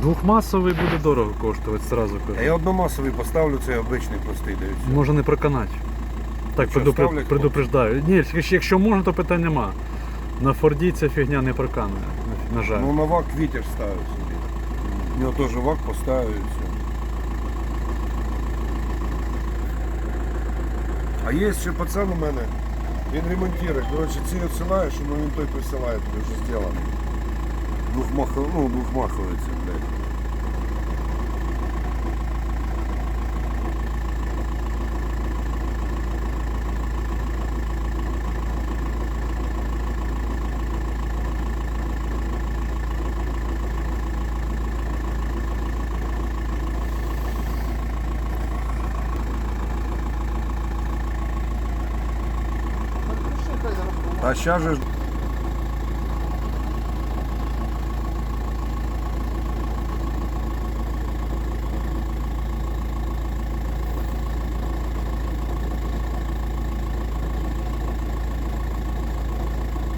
Двохмасовий буде дорого коштувати, зразу А я одномасовий поставлю, це обичний простий дивіться. Може не проканать. Так що, предупр... ставлять предупреждаю. Ні, якщо- якщо можна, то питань нема. На Форді ця фігня не проканує, на- на жаль. Ну на вак вітер ставив собі. У нього теж вак поставив і все. А є ще пацан у мене, він ремонтує. Коротше, ці відсилаєш, ну він той присилає, тобі вже зроблено. двухмаховый, ну, двухмаховый цвет, блядь. А сейчас же